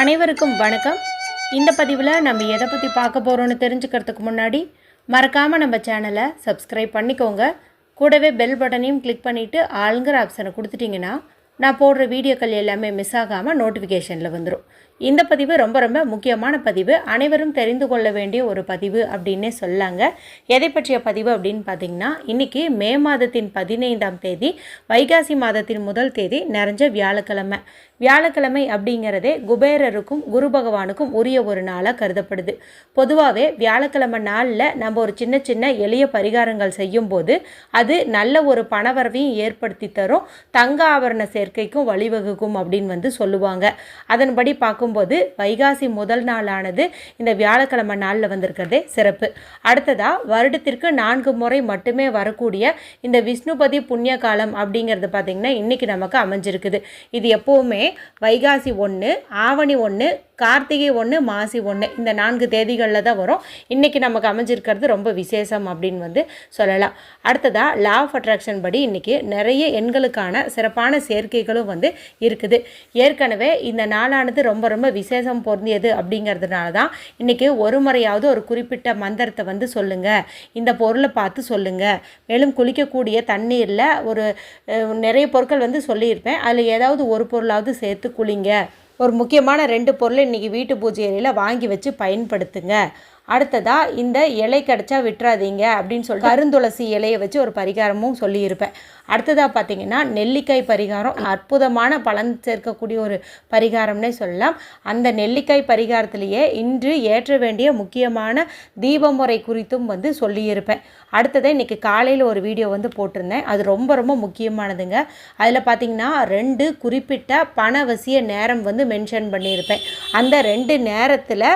அனைவருக்கும் வணக்கம். இந்த பதிவில் நம்ம எதை பற்றி பார்க்க போகிறோன்னு தெரிஞ்சுக்கிறதுக்கு முன்னாடி மறக்காமல் நம்ம சேனலை சப்ஸ்கிரைப் பண்ணிக்கோங்க. கூடவே பெல் பட்டனையும் கிளிக் பண்ணிவிட்டு ஆளுங்கிற ஆப்ஷனை கொடுத்துட்டிங்கன்னா நான் போடுற வீடியோக்கள் எல்லாமே மிஸ் ஆகாமல் நோட்டிஃபிகேஷனில் வந்துடும் இந்த பதிவு ரொம்ப ரொம்ப முக்கியமான பதிவு. அனைவரும் தெரிந்து கொள்ள வேண்டிய ஒரு பதிவு அப்படின்னே சொல்லாங்க. எதை பற்றிய பதிவு அப்படின்னு பார்த்தீங்கன்னா இன்றைக்கி மே மாதத்தின் பதினைந்தாம் தேதி வைகாசி மாதத்தின் முதல் தேதி நிறைஞ்ச வியாழக்கிழமை. வியாழக்கிழமை அப்படிங்கிறதே குபேரருக்கும் குரு பகவானுக்கும் உரிய ஒரு நாளாக கருதப்படுது. பொதுவாகவே வியாழக்கிழமை நாளில் நம்ம ஒரு சின்ன சின்ன எளிய பரிகாரங்கள் செய்யும்போது அது நல்ல ஒரு பணவரவையும் ஏற்படுத்தி தரும். தங்க ஆபரண சேர்க்கைக்கும் வழிவகுக்கும் அப்படின்னு வந்து சொல்லுவாங்க. அதன்படி பார்க்கும்போது வைகாசி முதல் நாளானது இந்த வியாழக்கிழமை நாளில் வந்திருக்கிறதே சிறப்பு. அடுத்ததாக வருடத்திற்கு நான்கு முறை மட்டுமே வரக்கூடிய இந்த விஷ்ணுபதி புண்ணிய காலம் அப்படிங்கிறது பார்த்திங்கன்னா இன்றைக்கி நமக்கு அமைஞ்சிருக்குது. இது எப்போவுமே வைகாசி ஒன்று ஆவணி ஒன்று கார்த்திகை ஒன்று மாசி ஒன்று இந்த நான்கு தேதிகளில் தான் வரும். இன்றைக்கி நமக்கு அமைஞ்சிருக்கிறது ரொம்ப விசேஷம் அப்படின்னு வந்து சொல்லலாம். அடுத்ததாக லா ஆஃப் அட்ராக்ஷன் படி இன்றைக்கி நிறைய எண்களுக்கான சிறப்பான சேர்க்கைகளும் வந்து இருக்குது. ஏற்கனவே இந்த நாளானது ரொம்ப ரொம்ப விசேஷம் பொருந்தியது அப்படிங்கிறதுனால தான் இன்றைக்கி ஒரு முறையாவது ஒரு குறிப்பிட்ட மந்திரத்தை வந்து சொல்லுங்கள் இந்த பொருளை பார்த்து சொல்லுங்கள் மேலும் குளிக்கக்கூடிய தண்ணீரில் ஒரு நிறைய பொருட்கள் வந்து சொல்லியிருப்பேன். அதில் ஏதாவது ஒரு பொருளாவது சேர்த்து குளிங்க. ஒரு முக்கியமான ரெண்டு பொருளை இன்றைக்கி வீட்டு பூஜை அறையில் வாங்கி வச்சு பயன்படுத்துங்க. அடுத்ததாக இந்த இலை கிடச்சா விட்டுறாதீங்க அப்படின்னு சொல்லி கருந்துளசி இலையை வச்சு ஒரு பரிகாரமும் சொல்லியிருப்பேன். அடுத்ததாக பார்த்தீங்கன்னா நெல்லிக்காய் பரிகாரம். அற்புதமான பலன் சேர்க்கக்கூடிய ஒரு பரிகாரம்னே சொல்லலாம். அந்த நெல்லிக்காய் பரிகாரத்திலேயே இன்று ஏற்ற வேண்டிய முக்கியமான தீப முறை குறித்தும் வந்து சொல்லியிருப்பேன். அடுத்ததாக இன்றைக்கி காலையில் ஒரு வீடியோ வந்து போட்டிருந்தேன். அது ரொம்ப ரொம்ப முக்கியமானதுங்க. அதில் பார்த்தீங்கன்னா ரெண்டு குறிப்பிட்ட பணவசிய நேரம் வந்து மென்ஷன் பண்ணியிருப்பேன். அந்த ரெண்டு நேரத்தில்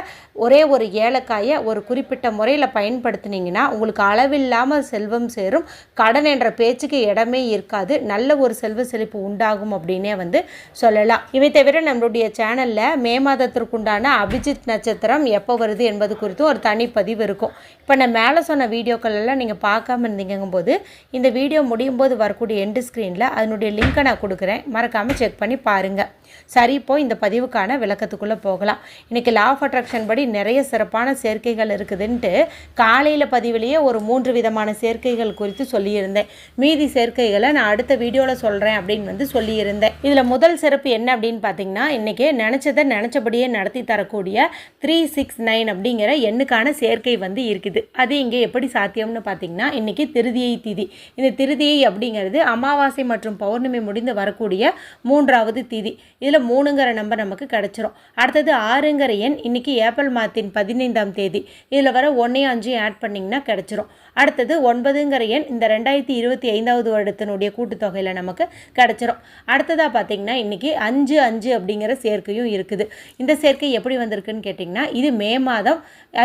ஒரே ஒரு ஏலக்காயை ஒரு குறிப்பிட்ட முறையில் பயன்படுத்துனீங்கன்னா உங்களுக்கு அளவில்லாமல் செல்வம் சேரும். கடன் என்ற பேச்சுக்கு இடமே இருக்காது. நல்ல ஒரு செல்வ செழிப்பு உண்டாகும் அப்படின்னே வந்து சொல்லலாம். இவை தவிர நம்மளுடைய சேனலில் மே மாதத்திற்குண்டான அபிஜித் நட்சத்திரம் எப்போ வருது என்பது குறித்து ஒரு தனி பதிவு இருக்கும். இப்போ நான் மேலே சொன்ன வீடியோக்கள் எல்லாம் நீங்கள் பார்க்காம இருந்தீங்கும் போது இந்த வீடியோ முடியும் போது வரக்கூடிய எண்டு ஸ்க்ரீனில் அதனுடைய லிங்க்கை நான் கொடுக்குறேன். மறக்காமல் செக் பண்ணி பாருங்கள் சரி இப்போ இந்த பதிவுக்கான விளக்கத்துக்குள்ளே போகலாம். இன்றைக்கி லா ஆஃப் அட்ராக்ஷன் படி நிறைய சிறப்பான சேர்க்கைகள் இருக்குதுன்ட்டு காலையில் பதிவிலேயே ஒரு மூன்று விதமான சேர்க்கைகள் குறித்து சொல்லியிருந்தேன். மீதி சேர்க்கைகளை நான் அடுத்த வீடியோவில் சொல்கிறேன் அப்படின்னு வந்து சொல்லியிருந்தேன். இதில் முதல் சிறப்பு என்ன அப்படின்னு பார்த்தீங்கன்னா இன்றைக்கி நினச்சதை நினச்சபடியே நடத்தி தரக்கூடிய த்ரீ சிக்ஸ் நைன் அப்படிங்கிற எண்ணுக்கான சேர்க்கை வந்து இருக்குது. அது இங்கே எப்படி சாத்தியம்னு பார்த்தீங்கன்னா இன்றைக்கி திருதியை திதி. இந்த திருதியை அப்படிங்கிறது அமாவாசை மற்றும் பௌர்ணமி முடிந்து வரக்கூடிய மூன்றாவது திதி. இதில் மூணுங்கிற நம்பர் நமக்கு கிடச்சிரும். அடுத்தது ஆறுங்கிற எண் இன்னைக்கு ஏப்ரல் மாதத்தின் பதினைந்தாம் தேதி. இதில் வர ஒன்றையும் அஞ்சையும் ஆட் பண்ணிங்கன்னா கிடச்சிரும். அடுத்தது ஒன்பதுங்கிற எண் இந்த ரெண்டாயிரத்தி இருபத்தி ஐந்தாவது வருடத்தினுடைய கூட்டுத்தொகையில் நமக்கு கிடச்சிரும். அடுத்ததாக பார்த்தீங்கன்னா இன்றைக்கி அஞ்சு அஞ்சு அப்படிங்கிற சேர்க்கையும் இருக்குது. இந்த சேர்க்கை எப்படி வந்திருக்குன்னு கேட்டிங்கன்னா இது மே மாதம்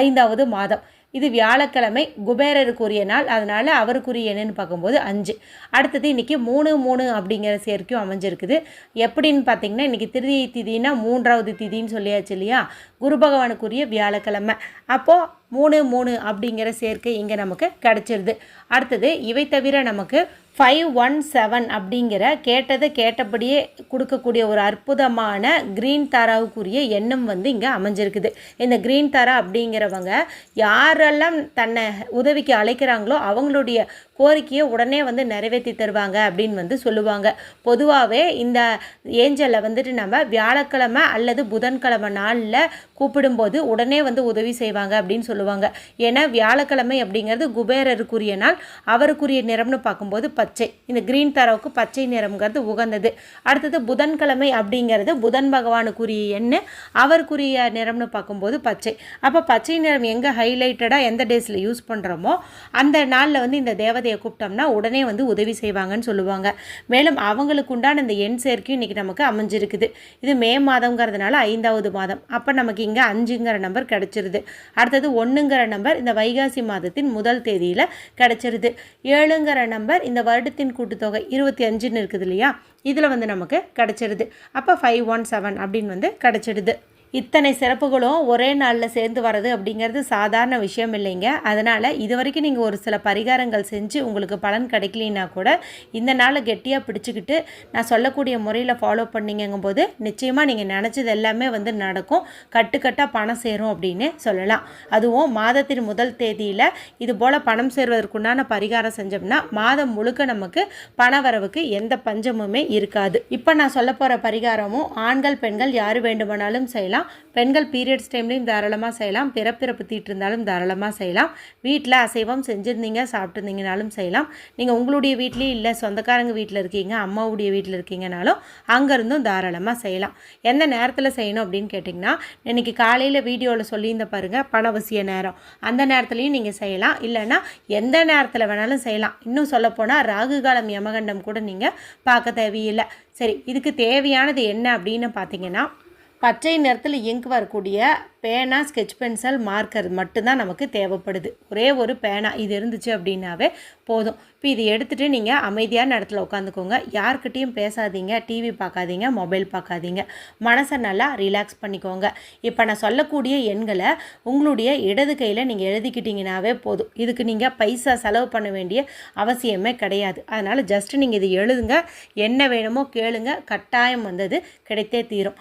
ஐந்தாவது மாதம். இது வியாழக்கிழமை குபேரருக்குரிய நாள். அதனால் அவருக்குரிய என்னன்னு பார்க்கும்போது அஞ்சு. அடுத்தது இன்றைக்கி மூணு மூணு அப்படிங்கிற சேர்க்கையும் அமைஞ்சிருக்குது. எப்படின்னு பார்த்தீங்கன்னா இன்றைக்கி திருதியை திதினா மூன்றாவது திதின்னு சொல்லியாச்சு இல்லையா? குரு பகவானுக்குரிய வியாழக்கிழமை. அப்போது மூணு மூணு அப்படிங்கிற சேர்க்கை இங்கே நமக்கு கிடச்சிருது. அடுத்தது இவை தவிர நமக்கு ஃபைவ் ஒன் செவன் அப்படிங்கிற கேட்டதை கேட்டபடியே கொடுக்கக்கூடிய ஒரு அற்புதமான க்ரீன் தாராவுக்குரிய எண்ணம் வந்து இங்கே அமைஞ்சிருக்குது. இந்த க்ரீன் தாரா அப்படிங்கிறவங்க யாரெல்லாம் தன்னை உதவிக்கு அழைக்கிறாங்களோ அவங்களுடைய கோரிக்கையை உடனே வந்து நிறைவேற்றி தருவாங்க அப்படின்னு வந்து சொல்லுவாங்க. பொதுவாகவே இந்த ஏஞ்சலை வந்துட்டு நம்ம வியாழக்கிழமை அல்லது புதன்கிழமை நாளில் கூப்பிடும்போது உடனே வந்து உதவி செய்வாங்க அப்படின்னு சொல்லுவாங்க. ஏன்னா வியாழக்கிழமை அப்படிங்கிறது குபேரருக்குரிய நாள். அவருக்குரிய நிறம்னு பார்க்கும்போது பச்சை. இந்த கிரீன் தரவுக்கு பச்சை நிறம்ங்கிறது உகந்தது. அடுத்தது புதன்கிழமை அப்படிங்கிறது புதன் பகவானுக்குரிய எண்ணெய் அவருக்குரிய நிறம்னு பார்க்கும்போது பச்சை. அப்போ பச்சை நிறம் எங்கே ஹைலைட்டடாக எந்த டேஸில் யூஸ் பண்ணுறோமோ அந்த நாளில் வந்து இந்த தேவதை தேவதையை கூப்பிட்டோம்னா உடனே வந்து உதவி செய்வாங்கன்னு சொல்லுவாங்க. மேலும் அவங்களுக்கு உண்டான இந்த எண் சேர்க்கையும் இன்றைக்கி நமக்கு அமைஞ்சிருக்குது. இது மே மாதங்கிறதுனால ஐந்தாவது மாதம். அப்போ நமக்கு இங்கே அஞ்சுங்கிற நம்பர் கிடச்சிருது. அடுத்தது ஒன்றுங்கிற நம்பர் இந்த வைகாசி மாதத்தின் முதல் தேதியில் கிடச்சிருது. ஏழுங்கிற நம்பர் இந்த வருடத்தின் கூட்டுத்தொகை இருபத்தி அஞ்சுன்னு இருக்குது இல்லையா? இதில் வந்து நமக்கு கிடச்சிருது. அப்போ ஃபைவ் ஒன் செவன் அப்படின்னு வந்து கிடச்சிடுது இத்தனை சிறப்புகளும் ஒரே நாளில் சேர்ந்து வர்றது அப்படிங்கிறது சாதாரண விஷயம் இல்லைங்க. அதனால் இது வரைக்கும் நீங்கள் ஒரு சில பரிகாரங்கள் செஞ்சு உங்களுக்கு பலன் கிடைக்கலின்னா கூட இந்த நாளை கெட்டியாக பிடிச்சிக்கிட்டு நான் சொல்லக்கூடிய முறையில் ஃபாலோ பண்ணிங்கங்கும் போது நிச்சயமாக நீங்கள் நினச்சது எல்லாமே வந்து நடக்கும். கட்டுக்கட்டாக பணம் சேரும் அப்படின்னு சொல்லலாம். அதுவும் மாதத்தின் முதல் தேதியில் இது போல் பணம் சேர்வதற்குண்டான பரிகாரம் செஞ்சோம்னா மாதம் முழுக்க நமக்கு பண வரவுக்கு எந்த பஞ்சமுமே இருக்காது. இப்போ நான் சொல்ல போகிற பரிகாரமும் ஆண்கள் பெண்கள் யார் வேண்டுமானாலும் செய்யலாம். பெண்கள் பீரியட்ஸ் டைம்லையும் தாராளமாக செய்யலாம். பிறப்பிறப்பு தீட்டு இருந்தாலும் தாராளமாக செய்யலாம். வீட்டில் அசைவம் செஞ்சுருந்தீங்க சாப்பிட்ருந்தீங்கனாலும் செய்யலாம். நீங்கள் உங்களுடைய வீட்லேயும் இல்லை சொந்தக்காரங்க வீட்டில் இருக்கீங்க அம்மாவுடைய வீட்டில் இருக்கீங்கனாலும் அங்கேருந்தும் தாராளமாக செய்யலாம். எந்த நேரத்தில் செய்யணும் அப்படின்னு கேட்டிங்கன்னா இன்றைக்கி காலையில் வீடியோவில் சொல்லியிருந்த பாருங்கள் பணவசிய நேரம். அந்த நேரத்துலையும் நீங்கள் செய்யலாம். இல்லைன்னா எந்த நேரத்தில் வேணாலும் செய்யலாம். இன்னும் சொல்லப்போனால் ராகு காலம் யமகண்டம் கூட நீங்கள் பார்க்க தேவையில்லை. சரி இதுக்கு தேவையானது என்ன அப்படின்னு பார்த்தீங்கன்னா பச்சை நிறத்தில் இங்க் வரக்கூடிய பேனா ஸ்கெட்ச் பென்சில் மார்க்கர் மட்டும்தான் நமக்கு தேவைப்படுது. ஒரே ஒரு பேனா. இது இருந்துச்சு அப்படின்னாவே போதும். இப்போ இது எடுத்துகிட்டு நீங்கள் அமைதியான இடத்துல உட்காந்துக்கோங்க. யார்கிட்டையும் பேசாதீங்க. டிவி பார்க்காதீங்க. மொபைல் பார்க்காதீங்க. மனசை நல்லா ரிலாக்ஸ் பண்ணிக்கோங்க. இப்போ நான் சொல்லக்கூடிய எண்களை உங்களுடைய இடது கையில் நீங்கள் எழுதிக்கிட்டீங்கனாவே போதும். இதுக்கு நீங்கள் பைசா செலவு பண்ண வேண்டிய அவசியமே கிடையாது. அதனால் ஜஸ்ட்டு நீங்கள் இது எழுதுங்க. என்ன வேணுமோ கேளுங்க. கட்டாயம் வந்தது கிடைத்தே தீரும்.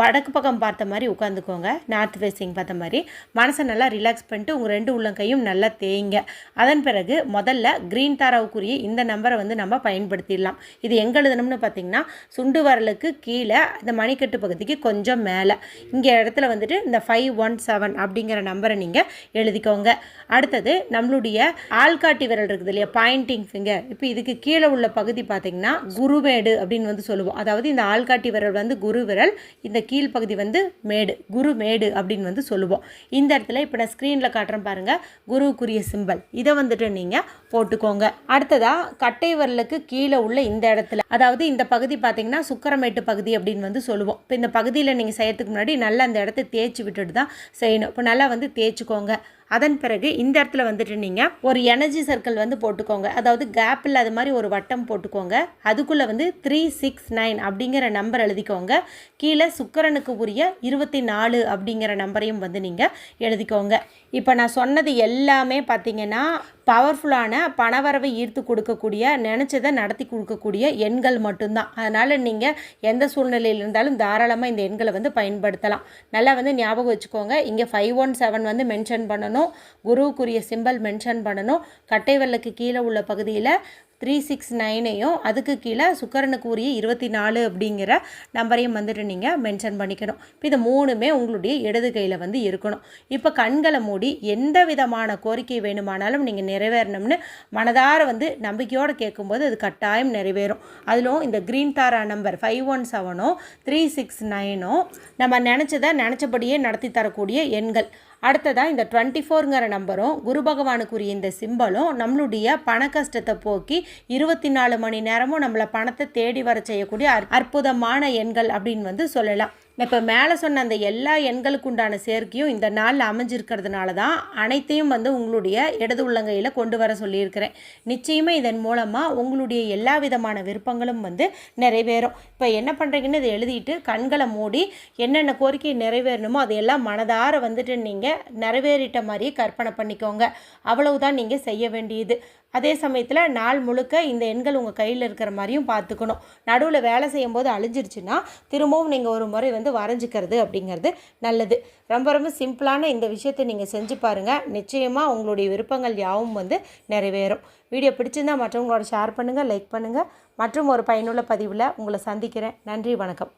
வடக்கு பக்கம் பார்த்த மாதிரி உட்காந்துக்கோங்க. நார்த் ஃபேஸிங் பார்த்த மாதிரி. மனசை நல்லா ரிலாக்ஸ் பண்ணிட்டு உங்கள் ரெண்டு உள்ளங்கையும் நல்லா தேய்ங்க. அதன் பிறகு முதல்ல க்ரீன் தாராவுக்குரிய இந்த நம்பரை வந்து நம்ம பயன்படுத்திடலாம். இது எங்கே எழுதணும்னு பார்த்தீங்கன்னா சுண்டு வரலுக்கு கீழே இந்த மணிக்கட்டு பகுதிக்கு கொஞ்சம் மேலே. இங்கே இடத்துல வந்துட்டு இந்த ஃபைவ் ஒன் செவன் அப்படிங்கிற நம்பரை நீங்கள் எழுதிக்கோங்க. அடுத்தது நம்மளுடைய ஆள்காட்டி விரல் இருக்குது இல்லையா? பாயிண்டிங் ஃபிங்கர் இப்போ இதுக்கு கீழே உள்ள பகுதி பார்த்திங்கன்னா குருவேடு அப்படின்னு வந்து சொல்லுவோம். அதாவது இந்த ஆள்காட்டி விரல் வந்து குரு விரல் இந்த கீழ்ப்பகுதி வந்து மேடு குரு மேடு அப்படின்னு வந்து சொல்லுவோம். இந்த இடத்துல இப்போ நான் ஸ்க்ரீனில் காட்டுறேன் பாருங்கள் குருவுக்குரிய சிம்பல் இதை வந்துட்டு நீங்கள் போட்டுக்கோங்க. அடுத்ததாக கட்டை வரலுக்கு கீழே உள்ள இந்த இடத்துல. அதாவது இந்த பகுதி பார்த்தீங்கன்னா சுக்கரமேட்டு பகுதி அப்படின்னு வந்து சொல்லுவோம். இப்போ இந்த பகுதியில் நீங்கள் செய்யறதுக்கு முன்னாடி நல்லா அந்த இடத்த தேய்ச்சி விட்டுட்டு தான் செய்யணும். இப்போ நல்லா வந்து தேய்ச்சிக்கோங்க. அதன் பிறகு இந்த இடத்துல வந்துட்டு நீங்கள் ஒரு எனர்ஜி சர்க்கிள் வந்து போட்டுக்கோங்க. அதாவது கேப் இல்லாத மாதிரி ஒரு வட்டம் போட்டுக்கோங்க. அதுக்குள்ளே வந்து த்ரீ சிக்ஸ் நைன் அப்படிங்கிற நம்பர் எழுதிக்கோங்க. கீழே சுக்கரனுக்கு உரிய இருபத்தி நாலு அப்படிங்கிற நம்பரையும் வந்து நீங்கள் எழுதிக்கோங்க. இப்போ நான் சொன்னது எல்லாமே பார்த்தீங்கன்னா பவர்ஃபுல்லான பணவரவை ஈர்த்து கொடுக்கக்கூடிய நினச்சதை நடத்தி கொடுக்கக்கூடிய எண்கள் மட்டும்தான். அதனால் நீங்கள் எந்த சூழ்நிலையில் இருந்தாலும் தாராளமாக இந்த எண்களை வந்து பயன்படுத்தலாம். நல்லா வந்து ஞாபகம் வச்சுக்கோங்க. இங்கே ஃபைவ் ஒன் செவன் வந்து மென்ஷன் பண்ணணும். குருவுக்குரிய சிம்பல் மென்ஷன் பண்ணணும். கட்டை வெள்ளைக்கு கீழே உள்ள பகுதியில் த்ரீ சிக்ஸ் நைனையும் அதுக்கு கீழே சுக்கரனுக்கு உரிய இருபத்தி நாலு அப்படிங்கிற நம்பரையும் வந்துட்டு நீங்கள் மென்ஷன் பண்ணிக்கணும். இப்போ இது மூணுமே உங்களுடைய இடது கையில் வந்து இருக்கணும். இப்போ கண்களை மூடி எந்த விதமான கோரிக்கை வேணுமானாலும் நீங்கள் நிறைவேறணும்னு மனதார வந்து நம்பிக்கையோடு கேட்கும்போது அது கட்டாயம் நிறைவேறும். அதிலும் இந்த green Tara number five one seven o' three six நைனோ நம்ம நினச்சதை நினச்சபடியே நடத்தி தரக்கூடிய எண்கள். அடுத்ததாக இந்த டுவெண்ட்டி ஃபோருங்கிற நம்பரும் குரு பகவானுக்குரிய இந்த சிம்பலும் நம்மளுடைய பண கஷ்டத்தை போக்கி இருபத்தி நாலு மணி நேரமும் நம்மளை பணத்தை தேடி வர செய்யக்கூடிய அற்புதமான எண்கள் அப்படின்னு வந்து சொல்லலாம். இப்போ மேலே சொன்ன அந்த எல்லா எண்களுக்கு உண்டான சேர்க்கையும் இந்த நாளில் அமைஞ்சிருக்கிறதுனால தான் அனைத்தையும் வந்து உங்களுடைய இடது உள்ளங்கையில் கொண்டு வர சொல்லியிருக்கிறேன். நிச்சயமாக இதன் மூலமாக உங்களுடைய எல்லா விதமான விருப்பங்களும் வந்து நிறைவேறும். இப்போ என்ன பண்ணுறீங்கன்னு இதை எழுதிட்டு கண்களை மூடி என்னென்ன கோரிக்கை நிறைவேறணுமோ அதையெல்லாம் மனதார வந்துட்டு நீங்கள் நிறைவேறிட்ட மாதிரியே கற்பனை பண்ணிக்கோங்க. அவ்வளவுதான் நீங்கள் செய்ய வேண்டியது. அதே சமயத்தில் நாள் முழுக்க இந்த எண்கள் உங்கள் கையில் இருக்கிற மாதிரியும் பார்த்துக்கணும் நடுவில் வேலை செய்யும் போது அழிஞ்சிருச்சுன்னா திரும்பவும் நீங்கள் ஒரு முறை வந்து வரைஞ்சிக்கிறது அப்படிங்கிறது நல்லது. ரொம்ப ரொம்ப சிம்பிளான இந்த விஷயத்தை நீங்கள் செஞ்சு பாருங்கள் நிச்சயமாக உங்களுடைய விருப்பங்கள் யாவும் வந்து நிறைவேறும். வீடியோ பிடிச்சிருந்தால் மற்றவங்களோட ஷேர் பண்ணுங்கள் லைக் பண்ணுங்கள் மற்றும் ஒரு பயனுள்ள பதிவில் உங்களை சந்திக்கிறேன். நன்றி வணக்கம்.